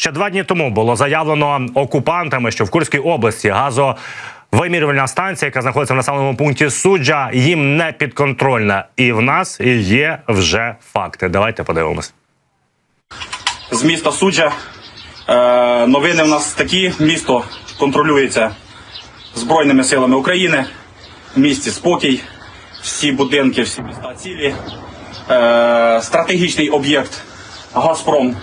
Ще два дні тому було заявлено окупантами, що в Курській області газо. Вимірювальна станція, яка знаходиться в населеному пункті суджа, їм не підконтрольна. І в нас є вже факти. Давайте подивимось. з міста Суджа. Е, новини в нас такі. Місто контролюється Збройними силами України. В місті спокій, всі будинки, всі міста цілі. Е, стратегічний об'єкт Газпром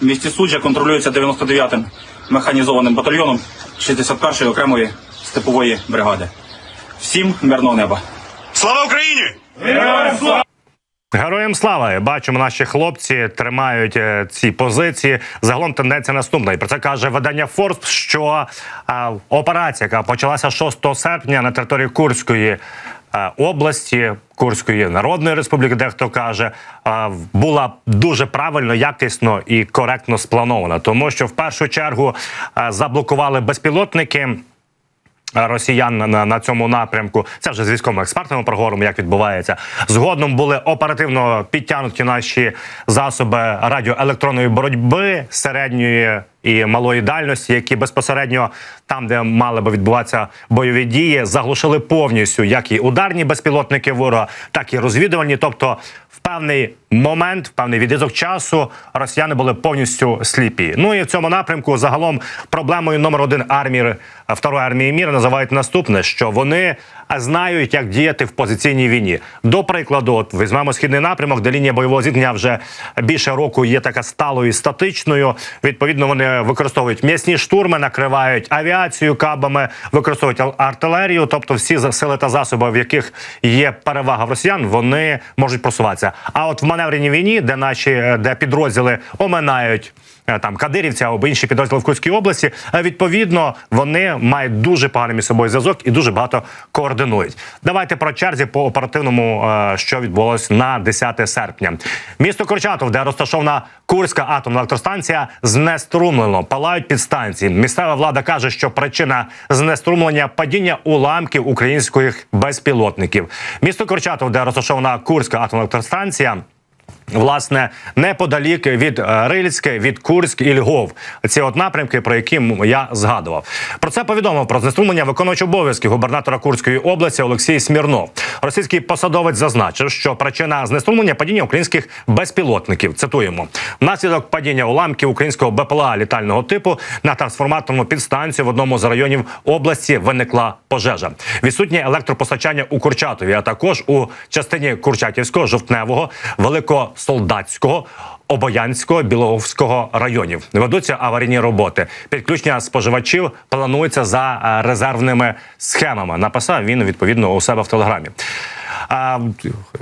місті Суджа контролюється 99-м механізованим батальйоном 61-ї окремої степової бригади. Всім мирного неба! Слава Україні! Героям слава! Бачимо, наші хлопці тримають е, ці позиції. Загалом тенденція наступна. І про це каже видання Форбс, що е, операція, яка почалася 6 серпня на території Курської. Е, Області Курської Народної Республіки, дехто каже, е, була дуже правильно, якісно і коректно спланована, тому що в першу чергу е, заблокували безпілотники росіян на, на цьому напрямку. Це вже з військовими експертами проговоримо, як відбувається. Згодом були оперативно підтягнуті наші засоби радіоелектронної боротьби середньої. І малої дальності, які безпосередньо там, де мали би відбуватися бойові дії, заглушили повністю як і ударні безпілотники ворога, так і розвідувальні. Тобто, в певний момент, в певний відрізок часу, росіяни були повністю сліпі. Ну і в цьому напрямку загалом проблемою номер один армії второї армії міра називають наступне: що вони знають, як діяти в позиційній війні. До прикладу, от візьмемо східний напрямок, де лінія бойового зіткнення вже більше року є така сталою і статичною. Відповідно, вони використовують м'ясні штурми, накривають авіацію кабами, використовують артилерію, тобто всі сили та засоби, в яких є перевага в росіян, вони можуть просуватися. А от в маневреній війні, де наші е, де підрозділи оминають. е, Там кадирівця або інші підрозділи в Курській області. е, Відповідно, вони мають дуже поганий між собою зв'язок і дуже багато координують. Давайте про черзі по оперативному, що відбулось на 10 серпня. Місто Корчатов, де розташована Курська атомна електростанція, знеструмлено. Палають підстанції. Місцева влада каже, що причина знеструмлення падіння уламків українських безпілотників. Місто Корчатов, де розташована Курська атомна електростанція. Власне, неподалік від е, Рильське, від Курськ і Львов. Ці от напрямки, про які я згадував. Про це повідомив про знеструмлення виконуючого обов'язки губернатора Курської області Олексій Смірнов. Російський посадовець зазначив, що причина знеструмлення падіння українських безпілотників. Цитуємо внаслідок падіння уламків українського БПЛА літального типу на трансформаторну підстанцію в одному з районів області виникла пожежа. Відсутнє електропостачання у Курчатові, а також у частині Курчатівського, жовтневого, великосолдатського. Обоянського Білоговського районів ведуться аварійні роботи. Підключення споживачів планується за е, резервними схемами. Написав він відповідно у себе в телеграмі. А,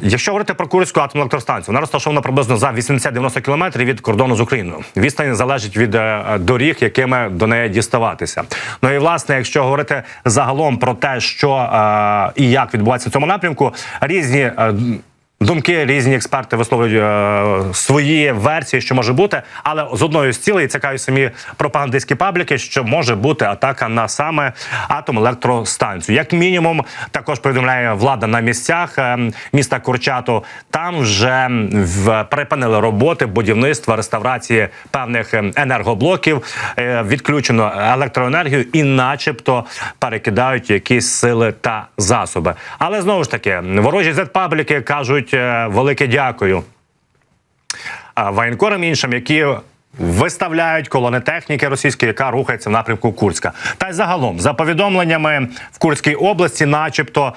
якщо говорити про Курську атомну електростанцію, вона розташована приблизно за 80-90 кілометрів від кордону з Україною. Відстань залежить від е, доріг, якими до неї діставатися. Ну і власне, якщо говорити загалом про те, що е, і як відбувається в цьому напрямку, різні. е, Думки різні експерти висловлюють е, свої версії, що може бути, але з одною з цілей цікаві самі пропагандистські пабліки, що може бути атака на саме атом електростанцію. Як мінімум, також повідомляє влада на місцях е, міста Курчатов. Там вже в припинили роботи будівництва реставрації певних е, енергоблоків, е, відключено електроенергію і, начебто, перекидають якісь сили та засоби. Але знову ж таки, ворожі зет-пабліки кажуть е, велике дякую воєнкорам іншим, які. Виставляють колони техніки російської, яка рухається в напрямку Курська. Та й загалом, за повідомленнями в Курській області, начебто,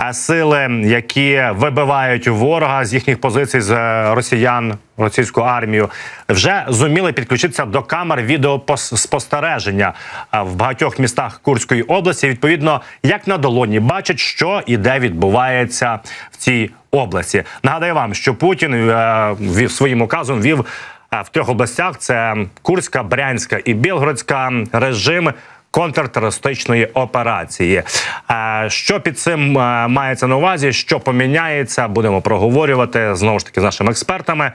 е, сили, які вибивають ворога з їхніх позицій з е, росіян, російську армію, вже зуміли підключитися до камер відеоспостереження е, в багатьох містах Курської області. Відповідно, як на долоні бачать, що і де відбувається в цій області. Нагадаю вам, що Путін е, вів своїм указом вів е, в трьох областях: це Курська, Брянська і Білгородська режим. Контртерористичної операції, Е, що під цим е, мається на увазі, що поміняється, будемо проговорювати знову ж таки з нашими експертами.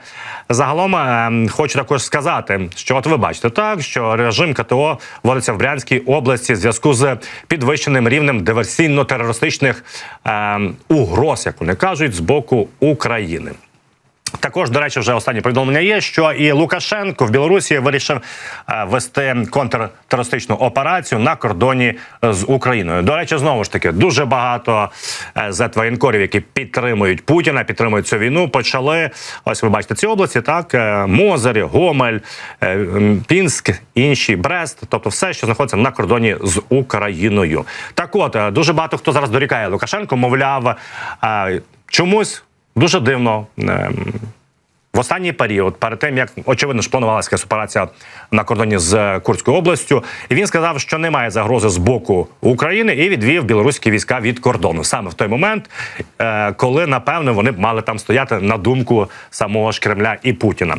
Загалом е, хочу також сказати, що от ви бачите так, що режим КТО вводиться в Брянській області в зв'язку з підвищеним рівнем диверсійно-терористичних угроз, як вони кажуть, з боку України. Також, до речі, вже останнє повідомлення є, що і Лукашенко в Білорусі вирішив е, вести контртерористичну операцію на кордоні з Україною. До речі, знову ж таки, дуже багато е, зетвоєнкорів, які підтримують Путіна, підтримують цю війну. Почали ось ви бачите ці області. Так е, Мозир, Гомель, е, Пінськ, інші Брест, тобто все, що знаходиться на кордоні з Україною. Так, от е, дуже багато хто зараз дорікає Лукашенко, мовляв, е, чомусь. Дуже дивно. ем, В останній період, перед тим як очевидно ж планувалася якась операція на кордоні з Курською областю, і він сказав, що немає загрози з боку України і відвів білоруські війська від кордону саме в той момент, е, коли напевно вони б мали там стояти на думку самого ж Кремля і Путіна.